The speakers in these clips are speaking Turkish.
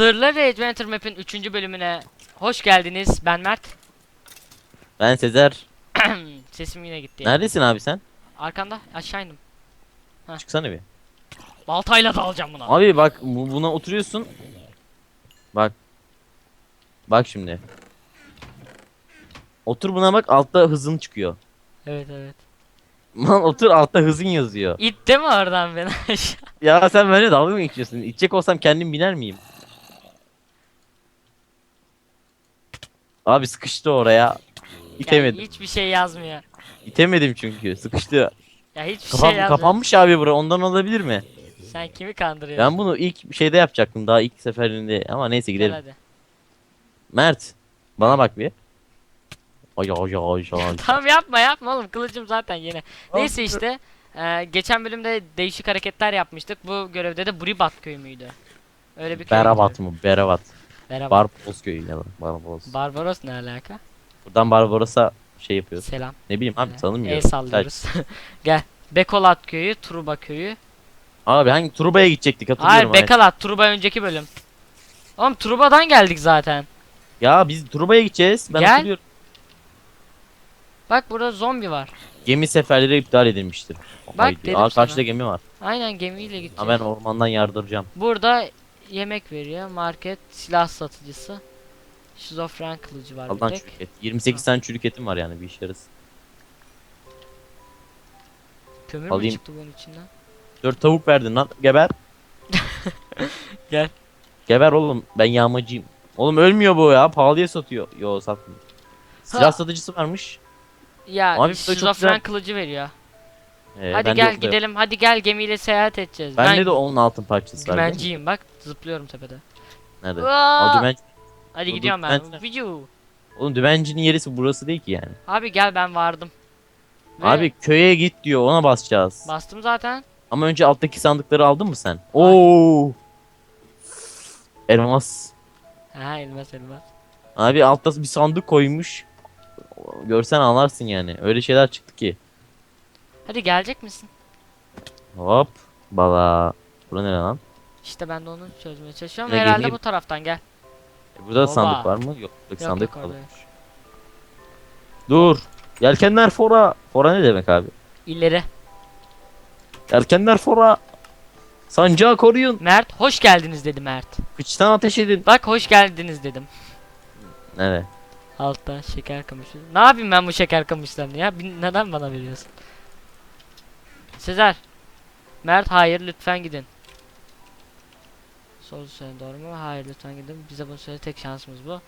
Sırları Adventure Map'in 3. bölümüne hoş geldiniz. Ben Mert. Ben Sezer. Sesim yine gitti. Neredesin abi sen? Arkanda aşağı indim. Çıksana bir. Baltayla dalacağım buna. Abi bak bu- buna oturuyorsun. Bak. Bak şimdi. Otur buna bak altta hızın çıkıyor. Evet evet. Lan otur altta hızın yazıyor. İtti mi oradan beni aşağı? Ya sen benimle dalga mı geçiyorsun? İçecek olsam kendim biner miyim? Abi sıkıştı oraya. İtemedim. Ya hiçbir şey yazmıyor. İtemedim çünkü. Sıkıştı. Ya hiçbir Kafam, şey yazmıyor. kapanmış abi bura. Ondan olabilir mi? Sen kimi kandırıyorsun? Ben bunu ilk şeyde yapacaktım. Daha ilk seferinde. Ama neyse Gel gidelim. hadi. Mert. Bana bak bir. Ay ay ay ay. Tamam yapma yapma oğlum kılıcım zaten yeni. Neyse işte. e, geçen bölümde değişik hareketler yapmıştık. Bu görevde de Buribat köyü müydü? Öyle bir köy. Berabat mı? Berabat. Berabat. Barbaros köyü ya. Barbaros. Barbaros ne alaka? Buradan Barbaros'a şey yapıyoruz. Selam. Ne bileyim abi El tanımıyorum. sallıyoruz. Gel. Bekolat köyü, Truba köyü. Abi hangi Turba'ya gidecektik hatırlıyorum. Hayır. Bekalat, Truba önceki bölüm. Oğlum Truba'dan geldik zaten. Ya biz Turba'ya gideceğiz. Ben Gel. hatırlıyorum. Bak burada zombi var. Gemi seferleri iptal edilmiştir. Haydi. dedim Aa sana. karşıda gemi var. Aynen gemiyle gideceğiz. Ha ben ormandan yardıracağım. Burada yemek veriyor. Market, silah satıcısı. Şizofren kılıcı var Allah'tan bir tek. çürük et. 28 tane çürük etim var yani bir işe yarasın. Kömür mü Alayım. çıktı bunun içinden? 4 tavuk verdin lan. Geber. Gel. Geber oğlum. Ben yağmacıyım. Oğlum ölmüyor bu ya. Pahalıya satıyor. Yo satmıyor. Silah Ha. satıcısı varmış. Ya Abi bu da çok şizofren güzel. kılıcı veriyor. Ee, hadi gel yok da. gidelim. Hadi gel gemiyle seyahat edeceğiz. Bende ben de onun altın parçası var. gümenciyim bak zıplıyorum tepede. Nerede? Aa! Aa. Hadi Dur, gidiyorum ben. Video. Oğlum dümencinin yerisi burası değil ki yani. Abi gel ben vardım. Ve Abi köye git diyor ona basacağız. bastım zaten. Ama önce alttaki sandıkları aldın mı sen? Oo. Elmas. Ha elmas elmas. Abi altta bir sandık koymuş. Görsen anlarsın yani. Öyle şeyler çıktı ki. Hadi gelecek misin? Hop. Bala. Bura ne lan? İşte ben de onu çözmeye çalışıyorum. Ne Herhalde gemiyi- bu taraftan gel. E, burada da Oba. sandık var mı? Yok. Yok sandık yok kaldı. orada. Dur. Yelkenler fora. Fora ne demek abi? İleri. Yelkenler fora. Sancağı koruyun. Mert hoş geldiniz dedi Mert. Kıçtan ateş edin. Bak hoş geldiniz dedim. Nere? Altta şeker kamışı. Ne yapayım ben bu şeker kamışlarını ya? Bin- Neden bana veriyorsun? Sezer. Mert hayır lütfen gidin. Sol söyle doğru mu? Hayır lütfen gidin. Bize bunu söyle tek şansımız bu.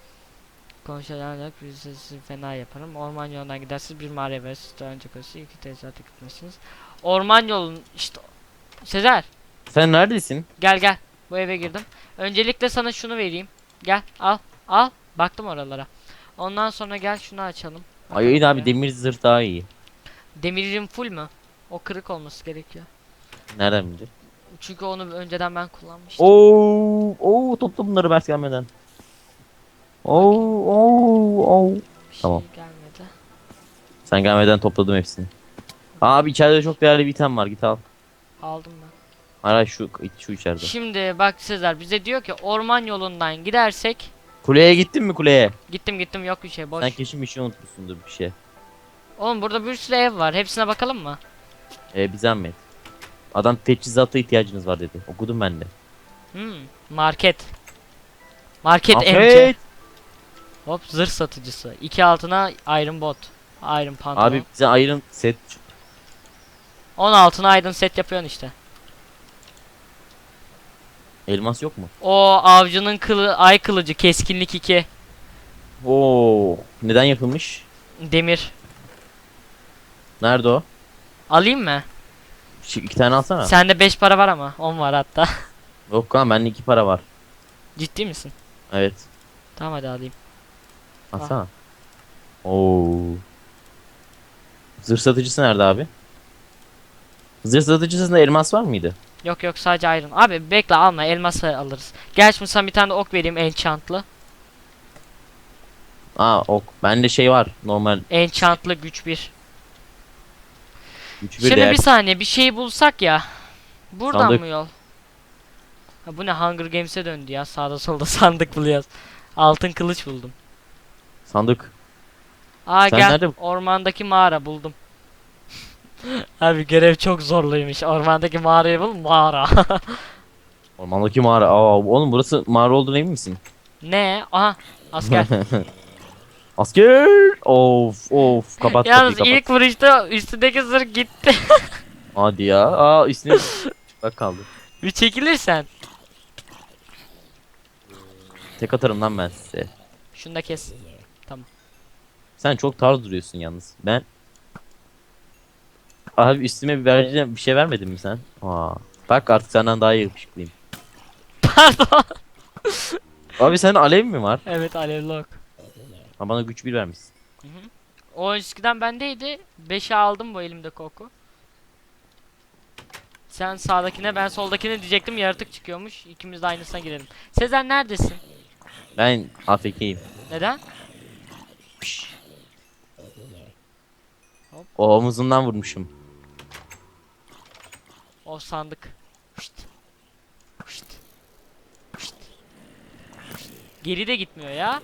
Konuşarak biz sizi fena yaparım. Orman yolundan gidersiniz bir mağaraya ve siz önce koşu iki tesisatı gitmişsiniz. Orman yolun işte Sezer Sen neredesin? gel gel bu eve girdim. Öncelikle sana şunu vereyim. Gel al al baktım oralara. Ondan sonra gel şunu açalım. Ay abi demir zırh daha iyi. ya. Demirim full mü? O kırık olması gerekiyor. Nereden bilecek? Çünkü onu önceden ben kullanmıştım. Oo, oo topla bunları Mert gelmeden. Oo, oo, oo. Bir şey tamam. gelmedi. Sen gelmeden topladım hepsini. Abi içeride çok değerli bir item var git al. Aldım ben. Hayır, şu şu içeride. Şimdi bak Sezer bize diyor ki orman yolundan gidersek Kuleye gittin mi kuleye? gittim gittim yok bir şey boş. Sen kesin bir şey unutmuşsundur bir şey. Oğlum burada bir sürü ev var. Hepsine bakalım mı? Ee, bir zahmet. Adam teçhizata ihtiyacınız var dedi. Okudum ben de. Hmm, market. Market MC. Hop zırh satıcısı. İki altına Iron Bot. Iron pantolon. Abi bize ayırın set. 10 altına Iron set yapıyorsun işte. Elmas yok mu? O avcının kılı ay kılıcı keskinlik 2. Oo, neden yapılmış? Demir. Nerede o? Alayım mı? Şu iki tane alsana. Sende 5 para var ama 10 var hatta. Yok lan bende iki para var. Ciddi misin? Evet. Tamam hadi alayım. Alsana. Oo. Zırh satıcısı nerede abi? Zırh satıcısında elmas var mıydı? Yok yok sadece Iron. Abi bekle alma elması alırız. Gel şimdi sana bir tane de ok vereyim enchantlı. Aa ok. Bende şey var. Normal Enchantlı güç 1. güç bir Şimdi değer. bir saniye bir şey bulsak ya. Buradan Sandık. mı yol? Ha, bu ne Hunger Games'e döndü ya. Sağda solda sandık buluyoruz. Altın kılıç buldum. Sandık. Aa Sen gel nerede- ormandaki mağara buldum. Abi görev çok zorluymuş. Ormandaki mağarayı bul mağara. Ormandaki mağara. Aa oğlum burası mağara olduğuna emin misin? ne? Aha asker. Asker. Of of kapat Yalnız kapıyı kapat. ilk vuruşta üstündeki zırh gitti. Hadi ya. Aa üstüne bak kaldı. Bir çekilirsen. Tek atarım lan ben size. Şunu da kes. Sen çok tarz duruyorsun yalnız. Ben Abi üstüme bir vereceğim bir şey vermedin mi sen? Aa. Bak artık senden daha yakışıklıyım. Pardon. Abi senin alev mi var? evet alevli Ha, bana güç bir vermişsin. O eskiden bendeydi. 5'e aldım bu elimde koku. Sen sağdakine ben soldakine diyecektim yaratık çıkıyormuş. İkimiz de aynısına girelim. Sezer neredesin? Ben AFK'yim. Neden? Piş. Hop. O omuzundan vurmuşum. O sandık. Şşt. Şşt. Şşt. Şşt. Geri de gitmiyor ya.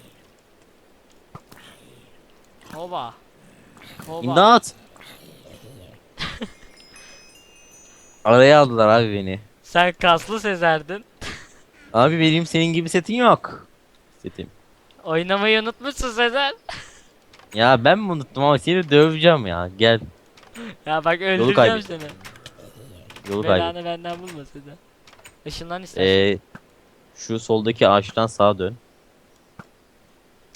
Hoba. Hoba. İmdat. Araya aldılar abi beni. Sen kaslı Sezer'din. Abi benim senin gibi setin yok. Setim. Oynamayı unutmuşsun Sezer. Ya ben mi unuttum ama seni döveceğim ya. Gel. Ya bak öldüreceğim kaybettim. seni. Yolu kaybet. Belanı benden bulma Sezer. Işınlan istersen. Ee, şu soldaki ağaçtan sağa dön.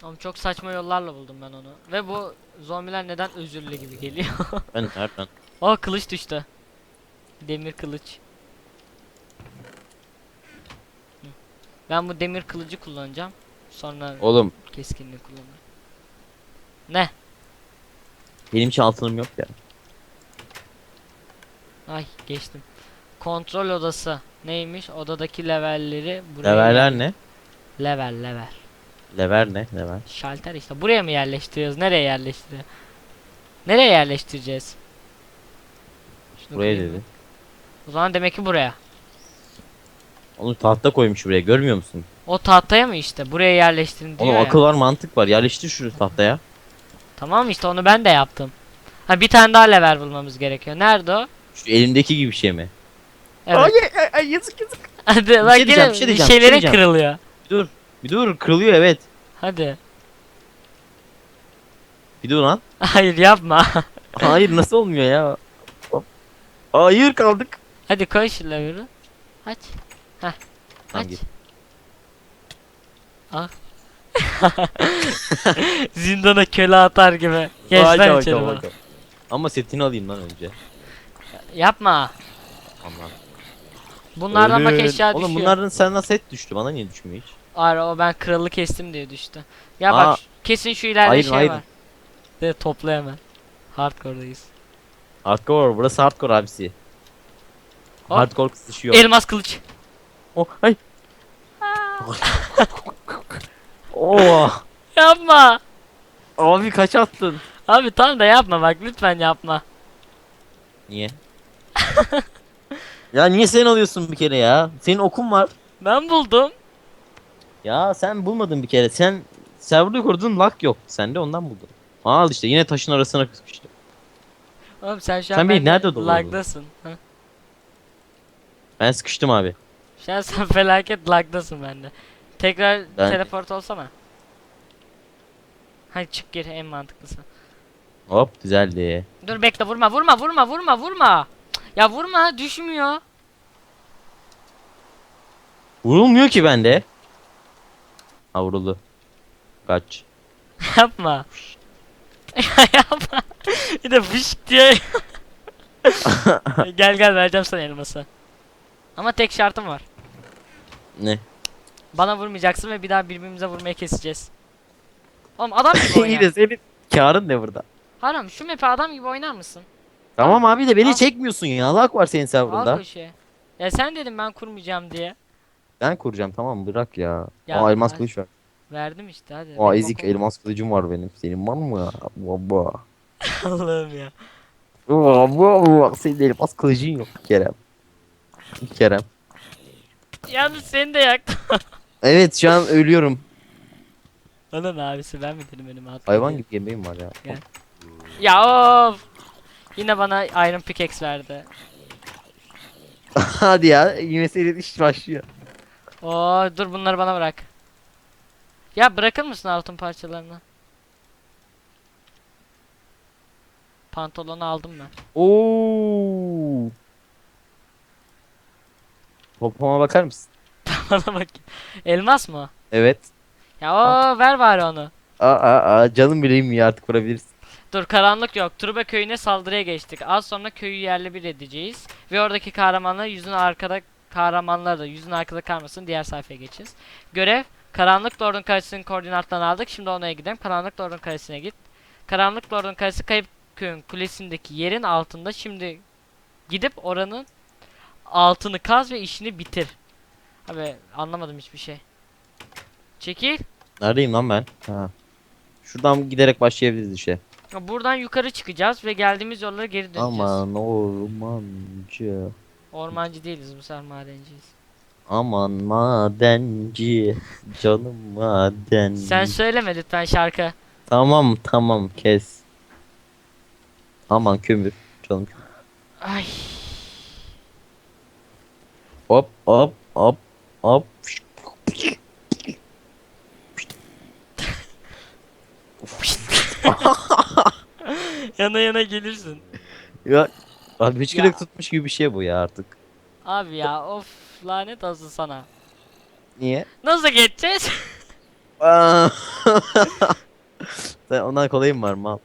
Oğlum çok saçma yollarla buldum ben onu. Ve bu zombiler neden özürlü gibi geliyor. Ben nereden? Aa kılıç düştü. Demir kılıç. Ben bu demir kılıcı kullanacağım. Sonra Oğlum keskinliği kullanırım. Ne? benim hiç altınım yok ya. Ay geçtim. Kontrol odası. Neymiş? Odadaki levelleri buraya Leveller ne? Level level. Lever ne? Lever. Şalter işte. Buraya mı yerleştiriyoruz? Nereye yerleştiriyor? Nereye yerleştireceğiz? Şunu Buraya koyayım dedi. O zaman demek ki buraya. Onu tahta koymuş buraya görmüyor musun? O tahtaya mı işte? Buraya yerleştirin diyor Oğlum ya. akıl var mantık var. Yerleştir şu tahtaya. Tamam işte onu ben de yaptım. Ha bir tane daha level bulmamız gerekiyor. Nerede o? Şu elimdeki gibi bir şey mi? Evet. Ay, ay, ay, yazık yazık. Hadi bak şey yine bir bir şey diyeceğim, bir şey şeylerin diyeceğim. kırılıyor. Dur. Bir dur kırılıyor evet. Hadi. Bir dur lan. Hayır yapma. Hayır nasıl olmuyor ya? Hop. Hayır kaldık. Hadi koy şu leveli. Aç. Heh. Tamam, Aç. git. Al. Zindana köle atar gibi. Geç Vay lan vay içeri vay. Ama setini alayım lan önce. Yapma. Aman. Bunlardan bak Ölün. eşya Oğlum düşüyor. bunlardan sana set düştü. Bana niye düşmüyor hiç? Hayır o ben kralı kestim diye düştü. Ya Aa. bak kesin şu ileride Hayır, şey hayır. var. De topla hemen. Hardcore'dayız. Hardcore. Burası hardcore abisi. Hop. Hardcore kısışıyor. Elmas kılıç. Oh, ay. oh. Yapma. Abi kaç attın? Abi tamam da yapma bak lütfen yapma. Niye? ya niye sen alıyorsun bir kere ya? Senin okun var. Ben buldum. Ya sen bulmadın bir kere. Sen serverda kurdun lag yok. Sen de ondan buldun. Al işte yine taşın arasına sıkıştı. Oğlum sen şu Sen an beni bende nerede dolandın? Lagdasın. Ben sıkıştım abi. Şu an sen felaket lagdasın bende. Tekrar Ben- teleport olsana. Hadi çık geri en mantıklısı. Hop güzeldi. Dur bekle vurma vurma vurma vurma vurma. Cık, Ya vurma düşmüyor. Vurulmuyor ki bende. Ha vuruldu. Kaç. Yapma. Ya yapma. Bir de fışk diye. gel gel vereceğim sana elması. Ama tek şartım var. Ne? Bana vurmayacaksın ve bir daha birbirimize vurmaya keseceğiz. Oğlum adam gibi oyna. İyi de senin karın ne burada? Haram şu map'i adam gibi oynar mısın? Tamam abi de beni Al. çekmiyorsun ya. Lag var senin Al serverında. köşeye. Ya sen dedim ben kurmayacağım diye. Ben kuracağım tamam bırak ya. Ya, Aa elmas kılıç var. Verdim işte hadi. Aa ezik elmas kılıcım var benim. Senin var mı ya? Baba. Allah'ım ya. Baba senin elmas kılıcın yok Kerem. Kerem. Yalnız seni de yaktım. Evet şu an ölüyorum. Onun abisi ben mi dedim önüme atma Hayvan gibi yemeğim var ya. Ya of. Yine bana Iron Pickaxe verdi. Hadi ya yine seri iş başlıyor. Oo dur bunları bana bırak. Ya bırakır mısın altın parçalarını? Pantolonu aldım ben. Oo. Popoma bakar mısın? Bana bak. Elmas mı? Evet. Ya o ver bari onu. Aa, aa, aa canım bileyim ya artık vurabilirsin. Dur karanlık yok. Turba köyüne saldırıya geçtik. Az sonra köyü yerle bir edeceğiz. Ve oradaki kahramanlar yüzün arkada kahramanlar da yüzün arkada kalmasın. Diğer sayfaya geçeceğiz. Görev Karanlık Lord'un karesinin koordinatlarını aldık. Şimdi ona gidelim. Karanlık Lord'un karesine git. Karanlık Lord'un karesi kayıp köyün kulesindeki yerin altında. Şimdi gidip oranın altını kaz ve işini bitir. Abi anlamadım hiçbir şey. Çekil. Neredeyim lan ben? Ha. Şuradan giderek başlayabiliriz işe. Buradan yukarı çıkacağız ve geldiğimiz yollara geri döneceğiz. Aman ormancı. Ormancı değiliz bu sefer madenciyiz. Aman madenci. Canım madenci. Sen söyleme lütfen şarkı. Tamam tamam kes. Aman kömür. Canım kömür. Ay. Hop hop hop hop. Yana yana gelirsin. Ya abi hiç Ya. tutmuş gibi bir şey bu ya artık. Abi ya of lanet olsun sana. Niye? Nasıl geçeceğiz? Aa. Sen ondan kolayım var mal.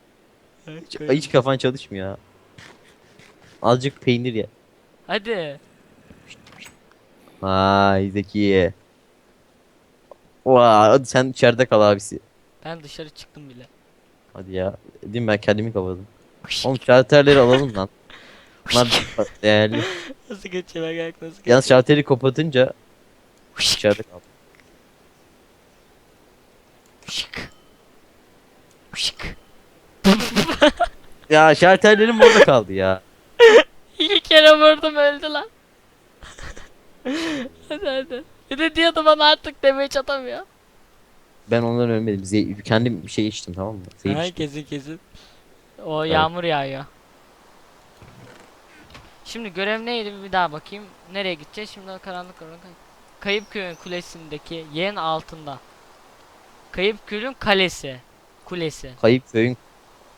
Hiç, hiç kafan çalışmıyor ha. Azıcık peynir ye. Hadi. Vay Zekiye. Vay hadi sen içeride kal abisi. Ben dışarı çıktım bile. Hadi ya. Dedim ben kendimi kapadım. Oğlum şalterleri alalım lan. Bunlar değerli. nasıl geçeceğim gel nasıl geçeceğim? Yalnız şalteri kapatınca içeride kal. Şık. Şık. Ya şalterlerim orada kaldı ya. İki kere vurdum öldü lan. hadi hadi. Bir de diyordu bana artık demeye atamıyor. Ben ondan ölmedim. Ze- kendim bir şey içtim tamam mı? Zehir içtim. kesin kesin. O yağmur yağıyor. Şimdi görev neydi bir daha bakayım. Nereye gideceğiz? Şimdi karanlık orada. Kayıp köyün kulesindeki yerin altında. Kayıp köyün kalesi. Kulesi. Kayıp köyün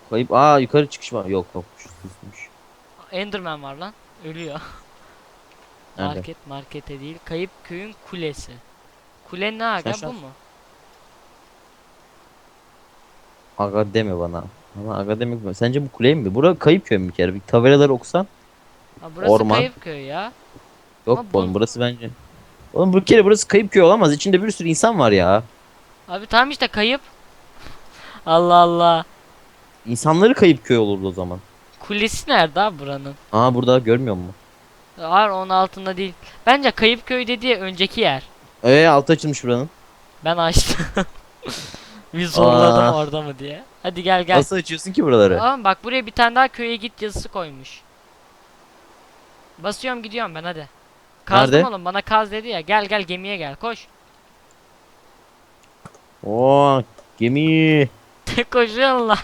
Kayıp aa yukarı çıkış var. Yok yok. Susmuş. Enderman var lan. Ölüyor. Nerede? Market markete değil. Kayıp köyün kulesi. Kule ne aga şu bu an- mu? Aga deme bana. Bana aga demek mi? Sence bu kule mi? Bura kayıp köy mü bir kere? Bir tabelaları okusan. Ha, burası Orman. kayıp köy ya. Yok Ama oğlum bu- burası bence. Oğlum bu kere burası kayıp köy olamaz. İçinde bir sürü insan var ya. Abi tamam işte kayıp. Allah Allah. İnsanları kayıp köy olurdu o zaman. Kulesi nerede abi buranın? Aa burada görmüyor musun? Hayır onun altında değil. Bence kayıp köy dediği önceki yer. Ee altı açılmış buranın. Ben açtım. Bir zorladım Aa. orada mı diye. Hadi gel gel. Nasıl açıyorsun ki buraları? Tamam bak buraya bir tane daha köye git yazısı koymuş. Basıyorum gidiyorum ben hadi. Kazdım Nerede? oğlum bana kaz dedi ya. Gel gel gemiye gel koş. Oo gemi. Koşuyorsun lan.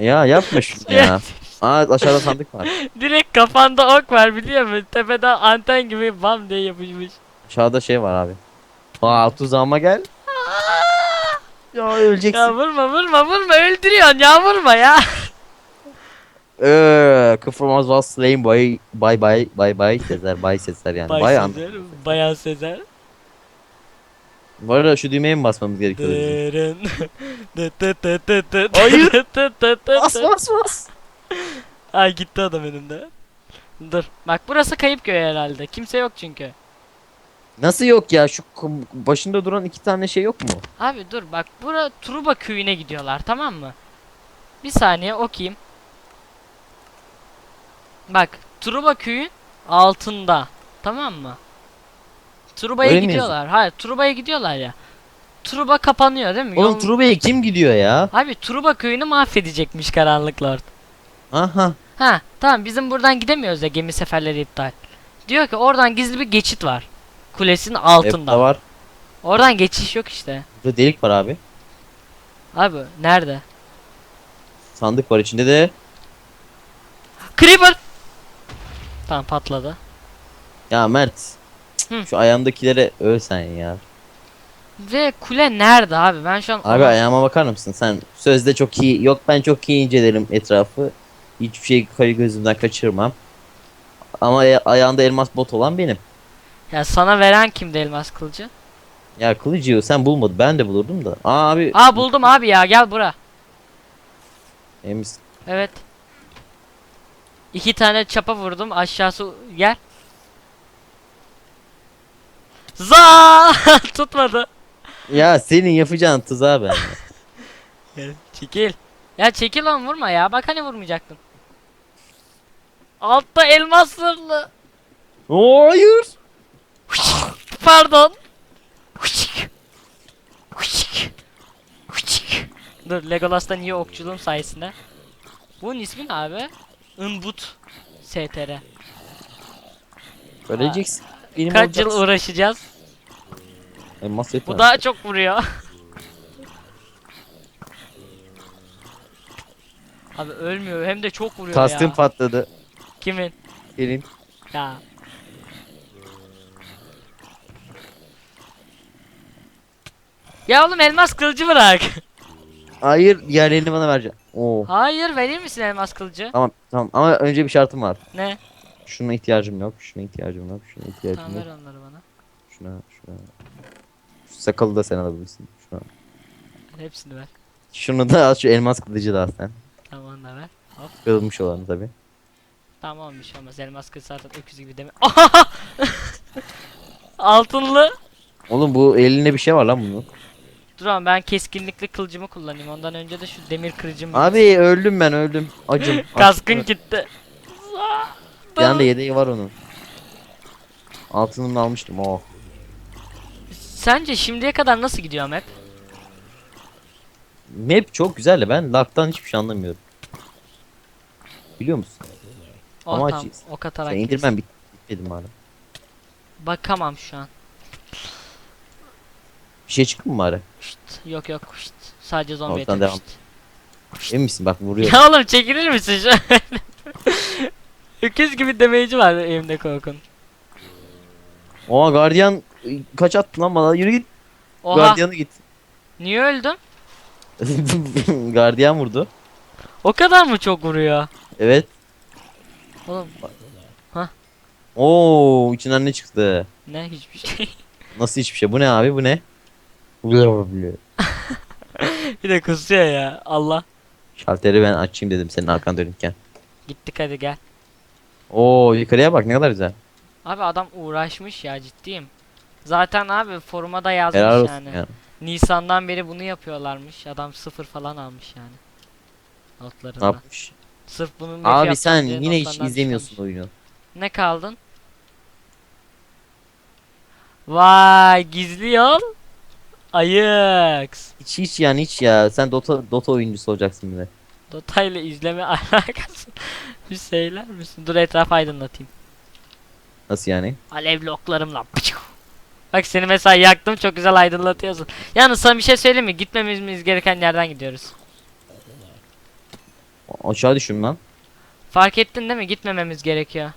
Ya yapma şunu ya. Aa aşağıda sandık var. Direkt kafanda ok var biliyor musun? Tepeden anten gibi bam diye yapışmış. Aşağıda şey var abi. Aa tuzağıma gel. Ya öleceksin. Ya vurma vurma vurma öldürüyorsun ya vurma ya. Eee Kıfırmaz was slain by by by by by Sezer by Sezer yani. Bay Bayan. Sezer, Bayan Sezer. Bu arada şu düğmeye mi basmamız gerekiyor? Dırın. Hayır. Bas bas bas. Ay gitti adam önümde. Dur. Bak burası kayıp köy herhalde. Kimse yok çünkü. Nasıl yok ya şu kum- başında duran iki tane şey yok mu? Abi dur bak bura Truba köyüne gidiyorlar tamam mı? Bir saniye okuyayım. Bak Truba köyün altında tamam mı? Truba'ya Öyle gidiyorlar. Hayır Truba'ya gidiyorlar ya. Truba kapanıyor değil mi? Oğlum Yol- Truba'ya kim gidiyor ya? Abi Truba köyünü mahvedecekmiş karanlık lord. Aha. Ha tamam bizim buradan gidemiyoruz ya gemi seferleri iptal. Diyor ki oradan gizli bir geçit var. Kulesinin altında. de var. Oradan geçiş yok işte. Burada delik var abi. Abi nerede? Sandık var içinde de. Creeper! Tamam patladı. Ya Mert. Hı. Şu ayağındakilere ölsen ya. Ve kule nerede abi? Ben şu an Abi ayağıma bakar mısın? Sen sözde çok iyi. Yok ben çok iyi incelerim etrafı. Hiçbir şey kayı gözümden kaçırmam. Ama aya- ayağında elmas bot olan benim. Ya sana veren kimdi elmas kılıcı? Ya kılıcı sen bulmadın. Ben de bulurdum da. Aa abi. Aa buldum abi ya gel bura. Emin? Evet. İki tane çapa vurdum aşağısı gel. Za tutmadı. Ya senin yapacağın tuzağı ben. Çekil. Ya çekil lan vurma ya. Bak hani vurmayacaktın. Altta elmas sırlı. Hayır. Pardon. Dur Legolas'ta niye okçuluğum sayesinde. Bunun ismi ne abi? Inbut STR. Öleceksin. Benim Kaç yıl olacaksın. uğraşacağız? Elmas yetmez. Bu daha çok vuruyor. Abi ölmüyor hem de çok vuruyor Kastım ya. patladı. Kimin? Senin. Ya. Ya oğlum elmas kılıcı bırak. Hayır diğerlerini bana vereceksin. Oo. Hayır verir misin elmas kılıcı? Tamam tamam ama önce bir şartım var. Ne? Şuna ihtiyacım yok. Şuna ihtiyacım yok. Şuna ihtiyacım Tamam yok. ver onları bana. Şuna şuna. Şu sakalı da sen alabilirsin. Şuna. Hepsini ver. Şunu da al şu elmas kılıcı da al sen. Tamam da ver. Hop. Kırılmış olanı tabi. Tamam bir şey olmaz. Elmas kılıcı zaten öküz gibi deme. Altınlı. Oğlum bu elinde bir şey var lan bunun. Dur ama ben keskinlikli kılıcımı kullanayım. Ondan önce de şu demir kılıcımı. Abi öldüm ben öldüm. Acım. Kaskın Acım. gitti. Anda yedeği var onun. Altınını almıştım oh. Sence şimdiye kadar nasıl gidiyor map? Map çok güzel de ben laktan hiçbir şey anlamıyorum. Biliyor musun? Oh, Ama tamam. O katarak Sen indirmem bit bitmedi hala. Bakamam şu an. Bir şey çıktı mı bari? Şşt, yok yok şşt. Sadece zombi Oradan eti. devam. şşt. Emin misin bak vuruyor. Ya oğlum çekilir misin şu an? Öküz gibi demeyici var elimde korkun. Oha gardiyan kaç attı lan bana yürü git. Oha Gardiyanı git. niye öldüm? gardiyan vurdu. O kadar mı çok vuruyor? Evet. Oğlum Oo içinden ne çıktı? ne hiçbir şey. Nasıl hiçbir şey? Bu ne abi bu ne? bir de kusuyor ya Allah. Şalteri ben açayım dedim senin arkan dönükken. Gittik hadi gel. Oo yukarıya bak ne kadar güzel. Abi adam uğraşmış ya ciddiyim. Zaten abi foruma da yazmış Helal olsun yani. ya. Nisan'dan beri bunu yapıyorlarmış. Adam sıfır falan almış yani. Ne Notlarında. yapmış? Sırf bunun Abi sen yine hiç izlemiyorsun çıkarmış. oyunu. Ne kaldın? Vay gizli yol. Ayıks. Hiç hiç yani hiç ya. Sen Dota Dota oyuncusu olacaksın bir de. Dota ile izleme alakası. Bir söyler misin? Dur etrafı aydınlatayım. Nasıl yani? Alevli oklarımla. Bak seni mesela yaktım çok güzel aydınlatıyorsun. Yalnız sana bir şey söyleyeyim mi? Gitmemiz gereken yerden gidiyoruz. Aşağı düşün lan. Fark ettin değil mi? Gitmememiz gerekiyor.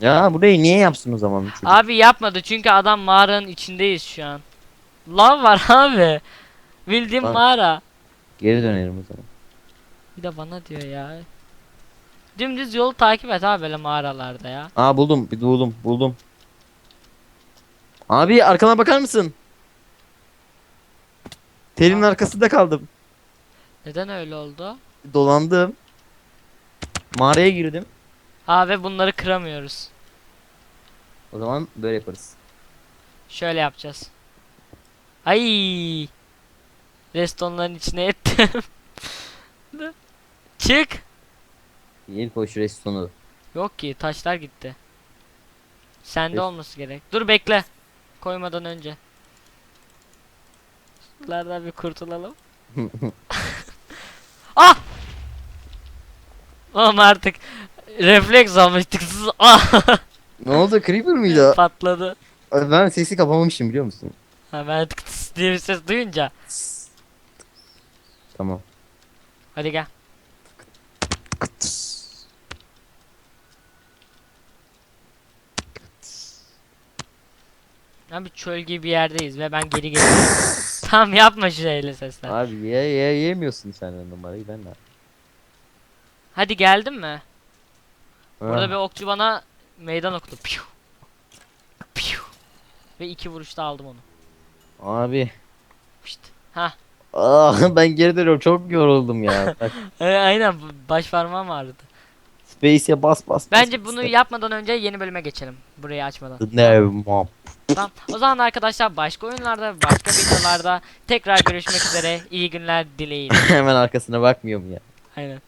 Ya burayı niye yapsın o zaman çocuk? Abi yapmadı çünkü adam mağaranın içindeyiz şu an. Lav var abi. Bildiğim Lan. mağara. Geri dönelim o zaman. Bir de bana diyor ya. Dümdüz yolu takip et abi böyle mağaralarda ya. Aa buldum. Bir buldum. Buldum. Abi arkana bakar mısın? Telin Aa. arkasında kaldım. Neden öyle oldu? Dolandım. Mağaraya girdim. Abi bunları kıramıyoruz. O zaman böyle yaparız. Şöyle yapacağız. Ay. Restonların içine ettim. Çık. Yeni koş restonu. Yok ki taşlar gitti. Sende Rest- olması gerek. Dur bekle. Koymadan önce. Sulardan bir kurtulalım. ah! Oğlum artık refleks almıştık. Ah! ne oldu? Creeper mıydı? Patladı. Ben sesi kapamamışım biliyor musun? Ha ben tık diye bir ses duyunca. Tamam. Hadi gel. Abi çöl gibi bir yerdeyiz ve ben geri geliyorum. Tam yapma şöyle sesler. Abi ye, ye, yemiyorsun sen numarayı ben de. Hadi geldin mi? Burada bir okçu bana meydan okudu. Piu. Piu. Ve iki vuruşta aldım onu. Abi. Pişt. Ha. Aa, ben geri dönüyorum çok yoruldum ya. Bak, E, aynen baş parmağım ağrıdı. Space'e bas bas. bas, Bence bas. bunu yapmadan önce yeni bölüme geçelim. Burayı açmadan. Ne mom. Tamam. O zaman arkadaşlar başka oyunlarda, başka videolarda tekrar görüşmek üzere. İyi günler dileğiyle. Hemen arkasına bakmıyorum ya. Aynen.